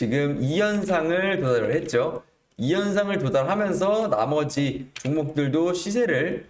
지금 2연상을 도달을 했죠. 2연상을 도달하면서 나머지 종목들도 시세를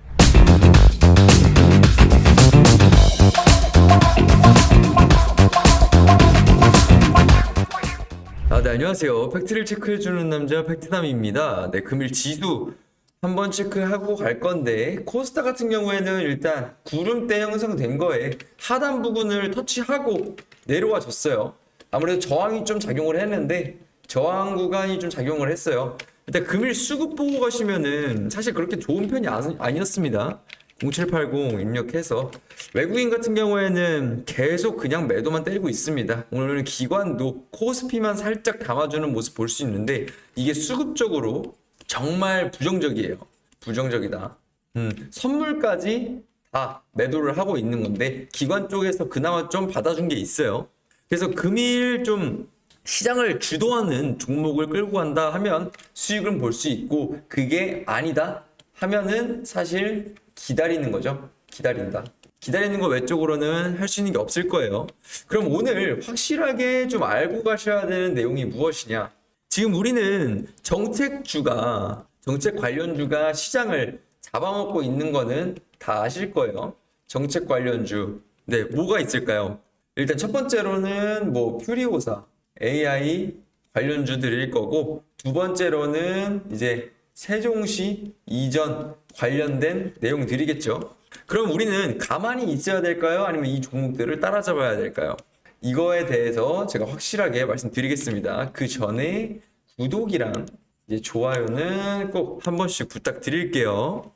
아, 네, 안녕하세요. 팩트를 체크해주는 남자 팩트남입니다. 네, 금일 지수 한번 체크하고 갈 건데, 코스타 같은 경우에는 일단 구름대 형성된 거에 하단 부분을 터치하고 내려와 줬어요. 아무래도 저항이 좀 작용을 했는데, 저항 구간이 좀 작용을 했어요. 일단 금일 수급 보고 가시면은 사실 그렇게 좋은 편이 아니- 아니 었습니다. 0780 입력해서 외국인 같은 경우에는 계속 그냥 매도만 때리고 있습니다. 오늘은 기관도 코스피만 살짝 담아주는 모습 볼 수 있는데 이게 수급적으로 정말 부정적이에요. 부정적이다. 음, 선물까지 다 매도를 하고 있는 건데 기관 쪽에서 그나마 좀 받아준 게 있어요. 그래서 금일 좀 시장을 주도하는 종목을 끌고 간다 하면 수익은 볼 수 있고 그게 아니다 하면은 사실 기다리는 거죠. 기다린다. 기다리는 거 외적으로는 할 수 있는 게 없을 거예요. 그럼 오늘 확실하게 좀 알고 가셔야 되는 내용이 무엇이냐? 지금 우리는 정책주가, 정책 관련주가 시장을 잡아먹고 있는 거는 다 아실 거예요. 정책 관련주. 네, 뭐가 있을까요? 일단 첫 번째로는 뭐 퓨리오사, AI 관련주들일 거고 두 번째로는 이제 세종시 이전 관련된 내용들이겠죠. 그럼 우리는 가만히 있어야 될까요? 아니면 이 종목들을 따라잡아야 될까요? 이거에 대해서 제가 확실하게 말씀드리겠습니다. 그 전에 구독이랑 이제 좋아요는 꼭 한 번씩 부탁드릴게요.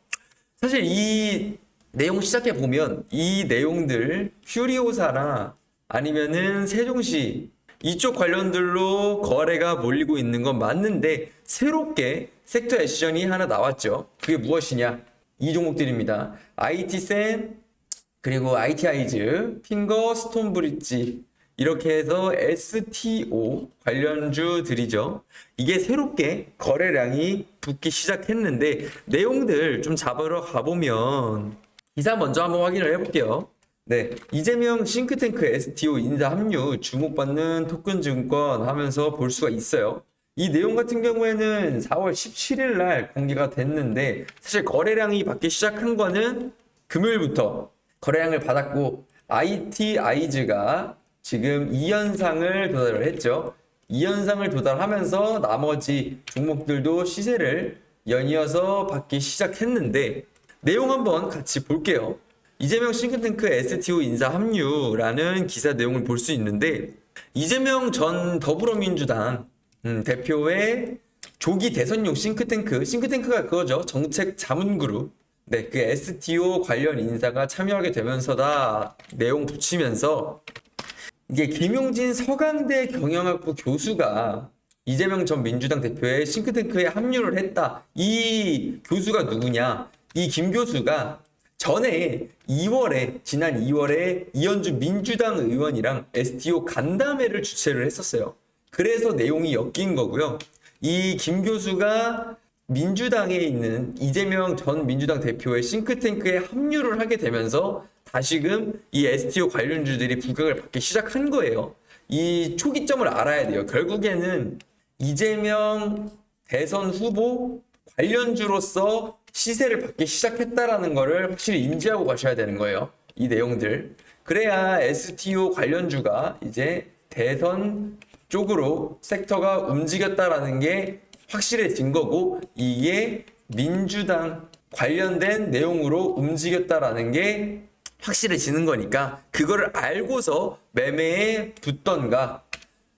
사실 이 내용 시작해 보면 이 내용들 퓨리오사나 아니면은 세종시 이쪽 관련들로 거래가 몰리고 있는 건 맞는데 새롭게 섹터 액션이 하나 나왔죠. 그게 무엇이냐? 이 종목들입니다. IT센 그리고 IT아이즈, 핑거, 스톤브릿지 이렇게 해서 STO 관련주들이죠. 이게 새롭게 거래량이 붙기 시작했는데 내용들 좀 잡으러 가보면 기사 먼저 한번 확인을 해볼게요. 네, 이재명 싱크탱크 STO 인사 합류 주목받는 토큰 증권 하면서 볼 수가 있어요. 이 내용 같은 경우에는 4월 17일 날 공개가 됐는데 사실 거래량이 받기 시작한 거는 금요일부터 거래량을 받았고 IT 아이즈가 지금 2연상을 도달을 했죠. 2연상을 도달하면서 나머지 종목들도 시세를 연이어서 받기 시작했는데 내용 한번 같이 볼게요. 이재명 싱크탱크 STO 인사 합류라는 기사 내용을 볼 수 있는데 이재명 전 더불어민주당 음, 대표의 조기 대선용 싱크탱크 싱크탱크가 그거죠 정책 자문그룹 네, 그 STO 관련 인사가 참여하게 되면서다 내용 붙이면서 이게 김용진 서강대 경영학부 교수가 이재명 전 민주당 대표의 싱크탱크에 합류를 했다. 이 교수가 누구냐? 이 김 교수가 전에 2월에 지난 2월에 이현주 민주당 의원이랑 STO 간담회를 주최를 했었어요. 그래서 내용이 엮인 거고요. 이 김 교수가 민주당에 있는 이재명 전 민주당 대표의 싱크탱크에 합류를 하게 되면서 다시금 이 STO 관련주들이 부각을 받기 시작한 거예요. 이 초기점을 알아야 돼요. 결국에는 이재명 대선 후보 관련주로서 시세를 받기 시작했다라는 거를 확실히 인지하고 가셔야 되는 거예요. 이 내용들. 그래야 STO 관련주가 이제 대선 쪽으로 섹터가 움직였다라는 게 확실해진 거고 이게 민주당 관련된 내용으로 움직였다라는 게 확실해지는 거니까 그거를 알고서 매매에 붙던가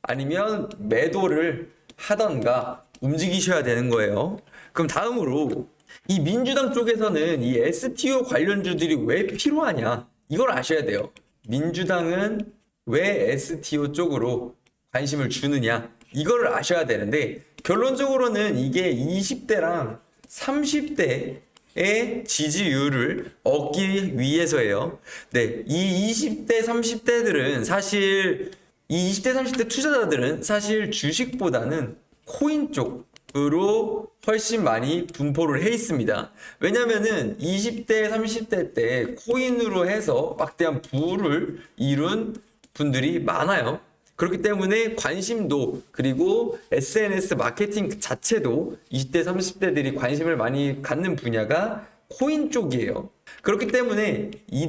아니면 매도를 하던가 움직이셔야 되는 거예요. 그럼 다음으로 이 민주당 쪽에서는 이 STO 관련주들이 왜 필요하냐 이걸 아셔야 돼요. 민주당은 왜 STO 쪽으로 관심을 주느냐 이거를 아셔야 되는데 결론적으로는 이게 20대랑 30대의 지지율을 얻기 위해서예요. 네, 이 20대, 30대들은 사실 이 20대, 30대 투자자들은 사실 주식보다는 코인 쪽 으로 훨씬 많이 분포를 해 있습니다. 왜냐면은 20대, 30대 때 코인으로 해서 막대한 부를 이룬 분들이 많아요. 그렇기 때문에 관심도 그리고 SNS 마케팅 자체도 20대, 30대들이 관심을 많이 갖는 분야가 코인 쪽이에요. 그렇기 때문에 이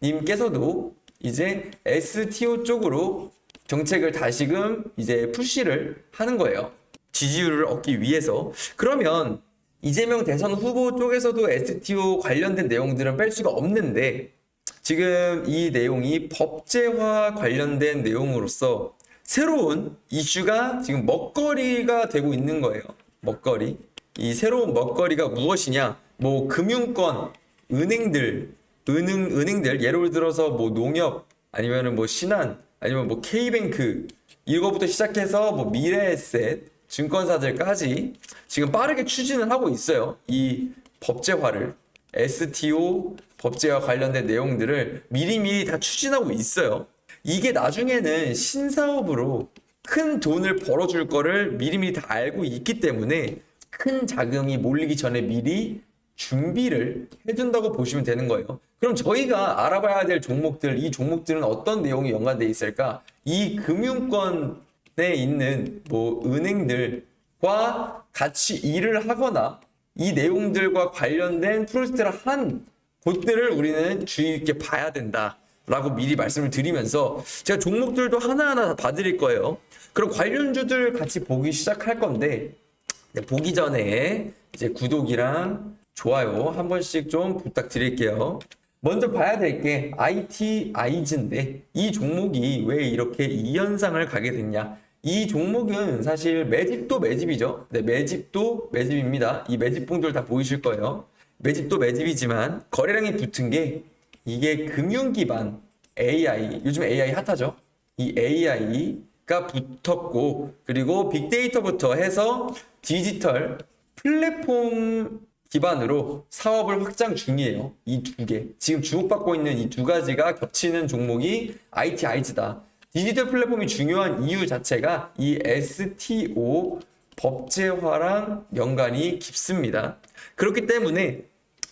대표님께서도 이제 STO 쪽으로 정책을 다시금 이제 푸시를 하는 거예요. 지지율을 얻기 위해서. 그러면 이재명 대선 후보 쪽에서도 STO 관련된 내용들은 뺄 수가 없는데 지금 이 내용이 법제화 관련된 내용으로서 새로운 이슈가 지금 먹거리가 되고 있는 거예요. 먹거리. 이 새로운 먹거리가 무엇이냐? 뭐 금융권, 은행들, 은행 은행들 예를 들어서 뭐 농협 아니면은 뭐 신한 아니면 뭐 K뱅크 이거부터 시작해서 뭐 미래에셋 증권사들까지 지금 빠르게 추진을 하고 있어요. 이 법제화를 STO 법제화 관련된 내용들을 미리미리 다 추진하고 있어요. 이게 나중에는 신사업으로 큰 돈을 벌어줄 거를 미리미리 다 알고 있기 때문에 큰 자금이 몰리기 전에 미리 준비를 해둔다고 보시면 되는 거예요. 그럼 저희가 알아봐야 될 종목들, 이 종목들은 어떤 내용이 연관돼 있을까? 이 금융권 에 있는 뭐 은행들과 같이 일을 하거나 이 내용들과 관련된 프로젝트를 한 곳들을 우리는 주의 깊게 봐야 된다. 라고 미리 말씀을 드리면서 제가 종목들도 하나하나 다 봐드릴 거예요. 그럼 관련주들 같이 보기 시작할 건데 네, 보기 전에 이제 구독이랑 좋아요 한 번씩 좀 부탁드릴게요. 먼저 봐야 될 게 IT 아이즈인데 이 종목이 왜 이렇게 이 현상을 가게 됐냐? 이 종목은 사실 매집도 매집이죠. 네, 매집도 매집입니다. 이 매집 봉들 다 보이실 거예요. 매집도 매집이지만 거래량이 붙은 게 이게 금융 기반 AI 요즘 AI 핫하죠. 이 AI가 붙었고 그리고 빅데이터부터 해서 디지털 플랫폼 기반으로 사업을 확장 중이에요. 이 두 개. 지금 주목받고 있는 이 두 가지가 겹치는 종목이 IT 아이즈다. 디지털 플랫폼이 중요한 이유 자체가 이 STO 법제화랑 연관이 깊습니다. 그렇기 때문에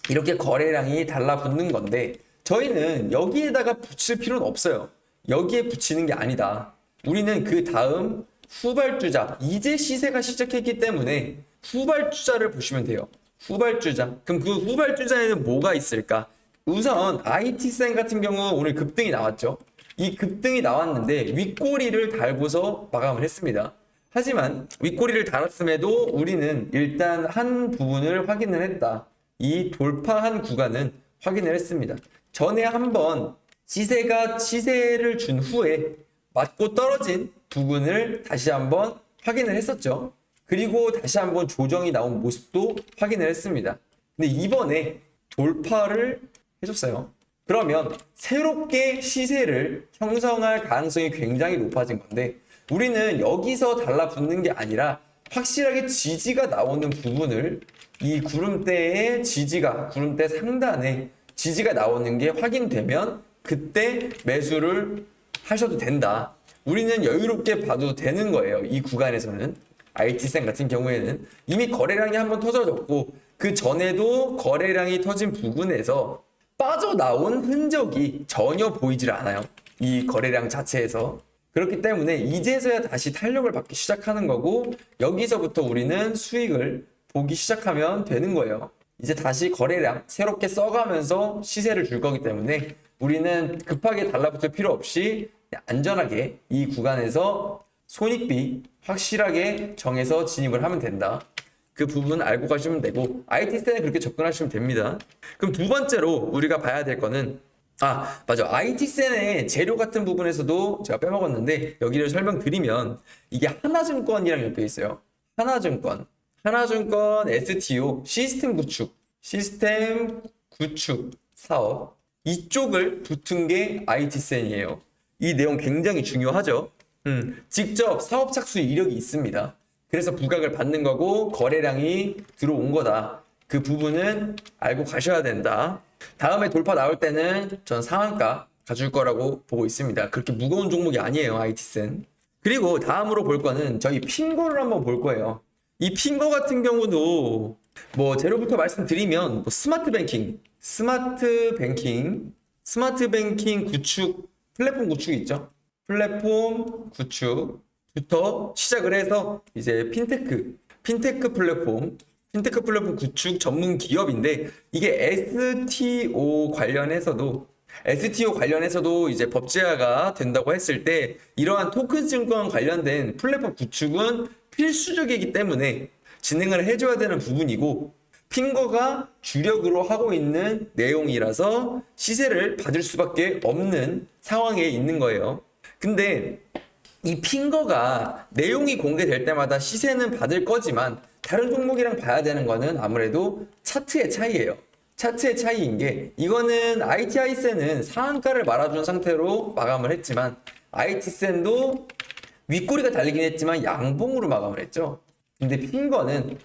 이렇게 거래량이 달라붙는 건데 저희는 여기에다가 붙일 필요는 없어요. 여기에 붙이는 게 아니다. 우리는 그 다음 후발주자 이제 시세가 시작했기 때문에 후발주자를 보시면 돼요. 후발주자. 그럼 그 후발주자에는 뭐가 있을까? 우선 IT센 같은 경우 오늘 급등이 나왔죠. 이 급등이 나왔는데 윗꼬리를 달고서 마감을 했습니다. 하지만 윗꼬리를 달았음에도 우리는 일단 한 부분을 확인을 했다. 이 돌파한 구간은 확인을 했습니다. 전에 한번 시세가 시세를 준 후에 맞고 떨어진 부분을 다시 한번 확인을 했었죠. 그리고 다시 한번 조정이 나온 모습도 확인을 했습니다. 근데 이번에 돌파를 해줬어요. 그러면 새롭게 시세를 형성할 가능성이 굉장히 높아진 건데 우리는 여기서 달라붙는 게 아니라 확실하게 지지가 나오는 부분을 이 구름대의 지지가 구름대 상단에 지지가 나오는 게 확인되면 그때 매수를 하셔도 된다. 우리는 여유롭게 봐도 되는 거예요. 이 구간에서는 IT센 같은 경우에는 이미 거래량이 한번 터져졌고 그 전에도 거래량이 터진 부분에서 빠져나온 흔적이 전혀 보이질 않아요. 이 거래량 자체에서. 그렇기 때문에 이제서야 다시 탄력을 받기 시작하는 거고 여기서부터 우리는 수익을 보기 시작하면 되는 거예요. 이제 다시 거래량 새롭게 써가면서 시세를 줄 거기 때문에 우리는 급하게 달라붙을 필요 없이 안전하게 이 구간에서 손익비 확실하게 정해서 진입을 하면 된다. 그 부분 알고 가시면 되고 IT 스탠에 그렇게 접근하시면 됩니다. 그럼 두 번째로 우리가 봐야 될 거는 아 맞아 IT 센의 재료 같은 부분에서도 제가 빼먹었는데 여기를 설명드리면 이게 하나증권이랑 엮여 있어요. 하나증권, 하나증권 STO 시스템 구축, 시스템 구축 사업 이쪽을 붙은 게 IT 센이에요. 이 내용 굉장히 중요하죠. 음, 직접 사업 착수 이력이 있습니다. 그래서 부각을 받는 거고 거래량이 들어온 거다. 그 부분은 알고 가셔야 된다. 다음에 돌파 나올 때는 전 상한가 가줄 거라고 보고 있습니다. 그렇게 무거운 종목이 아니에요, IT센. 그리고 다음으로 볼 거는 저희 핑거를 한번 볼 거예요. 이 핑거 같은 경우도 뭐 재료부터 말씀드리면 뭐 스마트 뱅킹, 스마트 뱅킹, 스마트 뱅킹 구축 플랫폼 구축이 있죠. 플랫폼 구축 부터 시작을 해서 이제 핀테크, 핀테크 플랫폼, 핀테크 플랫폼 구축 전문 기업인데 이게 STO 관련해서도 STO 관련해서도 이제 법제화가 된다고 했을 때 이러한 토큰 증권 관련된 플랫폼 구축은 필수적이기 때문에 진행을 해줘야 되는 부분이고 핑거가 주력으로 하고 있는 내용이라서 시세를 받을 수밖에 없는 상황에 있는 거예요. 근데 이 핑거가 내용이 공개될 때마다 시세는 받을 거지만 다른 종목이랑 봐야 되는 거는 아무래도 차트의 차이예요. 차트의 차이인 게 이거는 ITI센은 상한가를 말아준 상태로 마감을 했지만 IT센도 윗꼬리가 달리긴 했지만 양봉으로 마감을 했죠. 근데 핑거는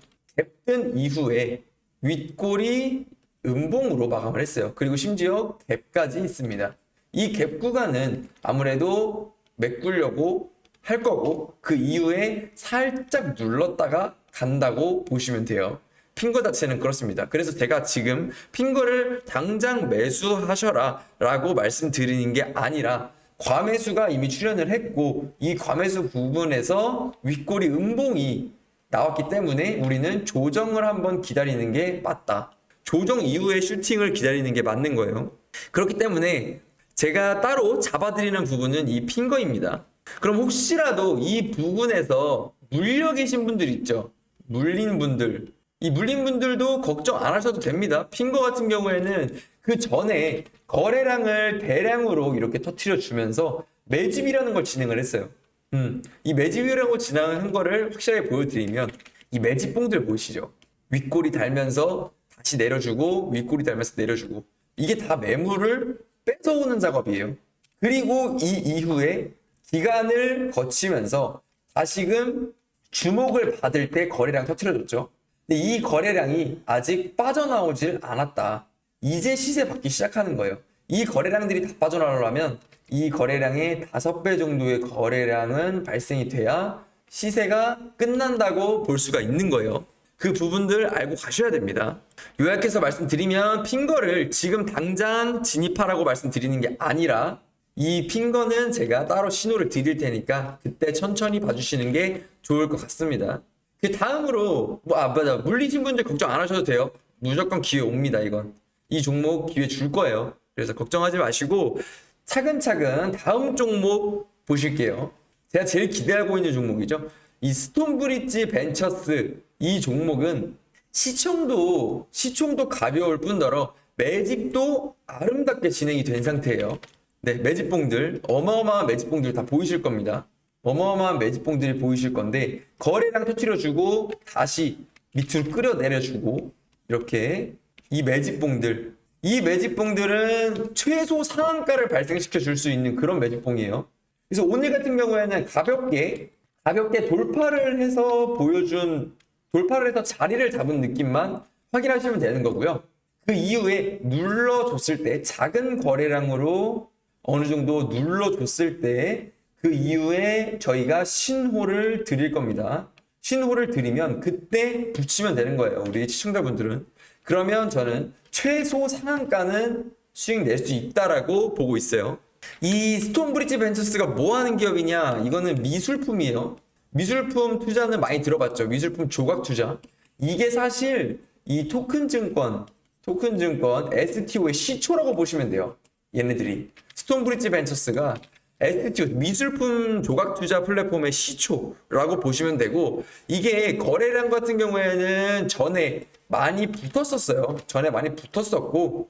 갭든 이후에 윗꼬리 음봉으로 마감을 했어요. 그리고 심지어 갭까지 있습니다. 이 갭 구간은 아무래도 메꾸려고 할 거고 그 이후에 살짝 눌렀다가 간다고 보시면 돼요. 핑거 자체는 그렇습니다. 그래서 제가 지금 핑거를 당장 매수하셔라 라고 말씀드리는 게 아니라 과매수가 이미 출현을 했고 이 과매수 부분에서 윗꼬리 음봉이 나왔기 때문에 우리는 조정을 한번 기다리는 게 맞다. 조정 이후에 슈팅을 기다리는 게 맞는 거예요. 그렇기 때문에 제가 따로 잡아드리는 부분은 이 핑거입니다. 그럼 혹시라도 이 부분에서 물려 계신 분들 있죠? 물린 분들. 이 물린 분들도 걱정 안 하셔도 됩니다. 핑거 같은 경우에는 그 전에 거래량을 대량으로 이렇게 터트려 주면서 매집이라는 걸 진행을 했어요. 음, 이 매집이라는 걸 진행한 거를 확실하게 보여드리면 이 매집봉들 보이시죠? 윗꼬리 달면서 다시 내려주고 윗꼬리 달면서 내려주고 이게 다 매물을 뺏어오는 작업이에요. 그리고 이 이후에 기간을 거치면서 다시금 주목을 받을 때 거래량 터트려줬죠. 근데 이 거래량이 아직 빠져나오질 않았다. 이제 시세 받기 시작하는 거예요. 이 거래량들이 다 빠져나오려면 이 거래량의 다섯 배 정도의 거래량은 발생이 돼야 시세가 끝난다고 볼 수가 있는 거예요. 그 부분들 알고 가셔야 됩니다. 요약해서 말씀드리면 핑거를 지금 당장 진입하라고 말씀드리는 게 아니라 이 핑거는 제가 따로 신호를 드릴 테니까 그때 천천히 봐주시는 게 좋을 것 같습니다. 그 다음으로 뭐, 아 맞아 물리신 분들 걱정 안 하셔도 돼요. 무조건 기회 옵니다 이건. 이 종목 기회 줄 거예요. 그래서 걱정하지 마시고 차근차근 다음 종목 보실게요. 제가 제일 기대하고 있는 종목이죠. 이 스톤브릿지 벤처스 이 종목은 시청도 시총도 가벼울 뿐더러 매집도 아름답게 진행이 된 상태예요. 네, 매집봉들 어마어마한 매집봉들 다 보이실 겁니다. 어마어마한 매집봉들이 보이실 건데 거래량 터트려주고 다시 밑으로 끌어내려주고 이렇게 이 매집봉들 이 매집봉들은 최소 상한가를 발생시켜 줄 수 있는 그런 매집봉이에요. 그래서 오늘 같은 경우에는 가볍게 가볍게 돌파를 해서 보여준 돌파를 해서 자리를 잡은 느낌만 확인하시면 되는 거고요. 그 이후에 눌러줬을 때 작은 거래량으로 어느 정도 눌러줬을 때 그 이후에 저희가 신호를 드릴 겁니다. 신호를 드리면 그때 붙이면 되는 거예요. 우리 시청자분들은. 그러면 저는 최소 상한가는 수익 낼 수 있다라고 보고 있어요. 이 스톤브리지 벤처스가 뭐 하는 기업이냐? 이거는 미술품이에요. 미술품 투자는 많이 들어봤죠. 미술품 조각 투자. 이게 사실 이 토큰 증권, 토큰 증권 STO의 시초라고 보시면 돼요. 얘네들이. 스톤브리지 벤처스가 STO 미술품 조각 투자 플랫폼의 시초라고 보시면 되고 이게 거래량 같은 경우에는 전에 많이 붙었었어요. 전에 많이 붙었었고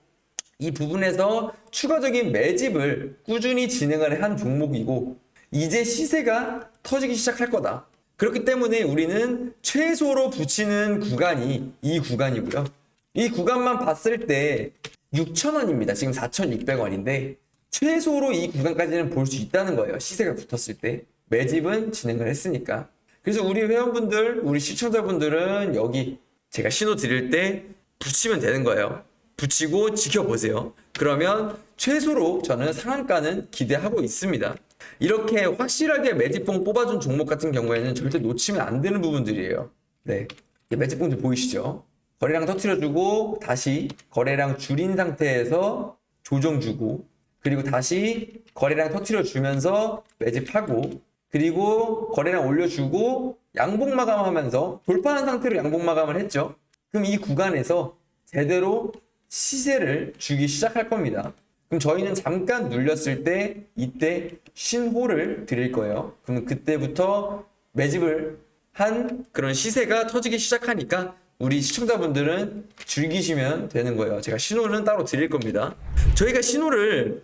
이 부분에서 추가적인 매집을 꾸준히 진행을 한 종목이고 이제 시세가 터지기 시작할 거다. 그렇기 때문에 우리는 최소로 붙이는 구간이 이 구간이고요. 이 구간만 봤을 때 6,000원입니다. 지금 4,600원인데 최소로 이 구간까지는 볼 수 있다는 거예요. 시세가 붙었을 때. 매집은 진행을 했으니까. 그래서 우리 회원분들, 우리 시청자분들은 여기 제가 신호 드릴 때 붙이면 되는 거예요. 붙이고 지켜보세요. 그러면 최소로 저는 상한가는 기대하고 있습니다. 이렇게 확실하게 매집봉 뽑아준 종목 같은 경우에는 절대 놓치면 안 되는 부분들이에요. 네. 매집봉들 보이시죠? 거래량 터트려주고 다시 거래량 줄인 상태에서 조정 주고 그리고 다시 거래량 터트려 주면서 매집하고 그리고 거래량 올려주고 양봉 마감하면서 돌파한 상태로 양봉 마감을 했죠. 그럼 이 구간에서 제대로 시세를 주기 시작할 겁니다. 그럼 저희는 잠깐 눌렸을 때 이때 신호를 드릴 거예요. 그럼 그때부터 매집을 한 그런 시세가 터지기 시작하니까 우리 시청자분들은 즐기시면 되는 거예요. 제가 신호는 따로 드릴 겁니다. 저희가 신호를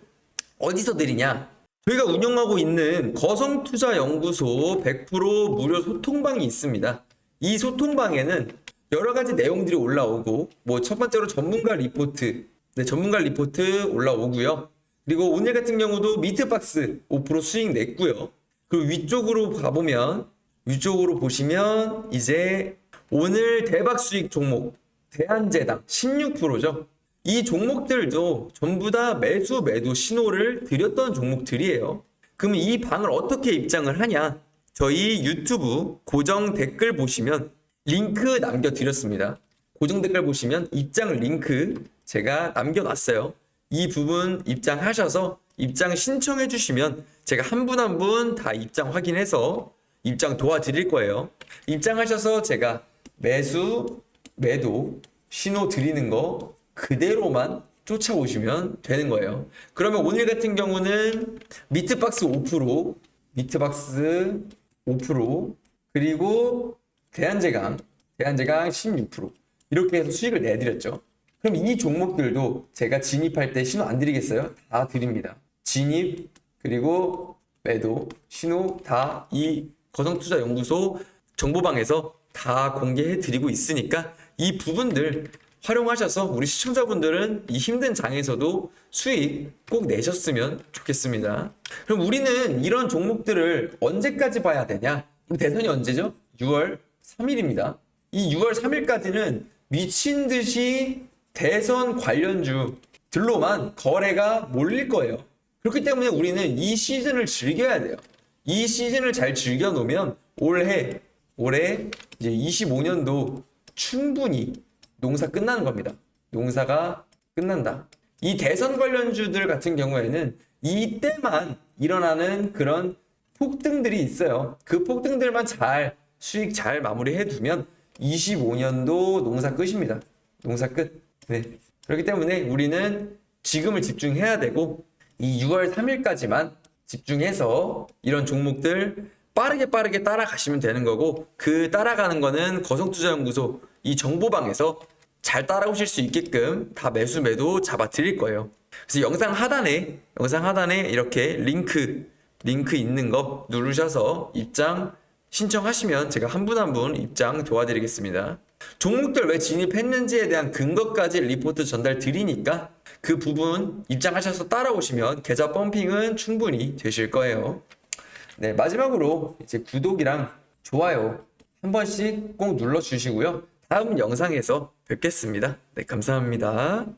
어디서 드리냐? 저희가 운영하고 있는 거성투자연구소 100% 무료 소통방이 있습니다. 이 소통방에는 여러 가지 내용들이 올라오고 뭐 첫 번째로 전문가 리포트, 네, 전문가 리포트 올라오고요. 그리고 오늘 같은 경우도 미트박스 5% 수익 냈고요. 그리고 위쪽으로 가보면 위쪽으로 보시면 이제 오늘 대박 수익 종목 대한제당 16%죠. 이 종목들도 전부 다 매수 매도 신호를 드렸던 종목들이에요. 그럼 이 방을 어떻게 입장을 하냐? 저희 유튜브 고정 댓글 보시면 링크 남겨드렸습니다. 고정 댓글 보시면 입장 링크 제가 남겨놨어요. 이 부분 입장하셔서 입장 신청해 주시면 제가 한 분 한 분 다 입장 확인해서 입장 도와드릴 거예요. 입장하셔서 제가 매수, 매도, 신호 드리는 거 그대로만 쫓아오시면 되는 거예요. 그러면 오늘 같은 경우는 미트박스 5%, 미트박스 5%, 그리고 대한제강, 대한제강 16% 이렇게 해서 수익을 내드렸죠. 그럼 이 종목들도 제가 진입할 때 신호 안 드리겠어요? 다 드립니다. 진입 그리고 매도 신호 다 이 거성투자연구소 정보방에서 다 공개해 드리고 있으니까 이 부분들 활용하셔서 우리 시청자분들은 이 힘든 장에서도 수익 꼭 내셨으면 좋겠습니다. 그럼 우리는 이런 종목들을 언제까지 봐야 되냐? 대선이 언제죠? 6월 3일입니다. 이 6월 3일까지는 미친 듯이 대선 관련주들로만 거래가 몰릴 거예요. 그렇기 때문에 우리는 이 시즌을 즐겨야 돼요. 이 시즌을 잘 즐겨 놓으면 올해 올해 이제 25년도 충분히 농사 끝나는 겁니다. 농사가 끝난다. 이 대선 관련주들 같은 경우에는 이때만 일어나는 그런 폭등들이 있어요. 그 폭등들만 잘 수익 잘 마무리해 두면 25년도 농사 끝입니다. 농사 끝. 네. 그렇기 때문에 우리는 지금을 집중해야 되고 이 6월 3일까지만 집중해서 이런 종목들 빠르게 빠르게 따라가시면 되는 거고 그 따라가는 거는 거성투자연구소 이 정보방에서 잘 따라오실 수 있게끔 다 매수 매도 잡아 드릴 거예요. 그래서 영상 하단에 영상 하단에 이렇게 링크 링크 있는 거 누르셔서 입장 신청하시면 제가 한 분 한 분 입장 도와드리겠습니다. 종목들 왜 진입했는지에 대한 근거까지 리포트 전달 드리니까 그 부분 입장하셔서 따라오시면 계좌 펌핑은 충분히 되실 거예요. 네, 마지막으로 이제 구독이랑 좋아요 한 번씩 꼭 눌러 주시고요. 다음 영상에서 뵙겠습니다. 네, 감사합니다.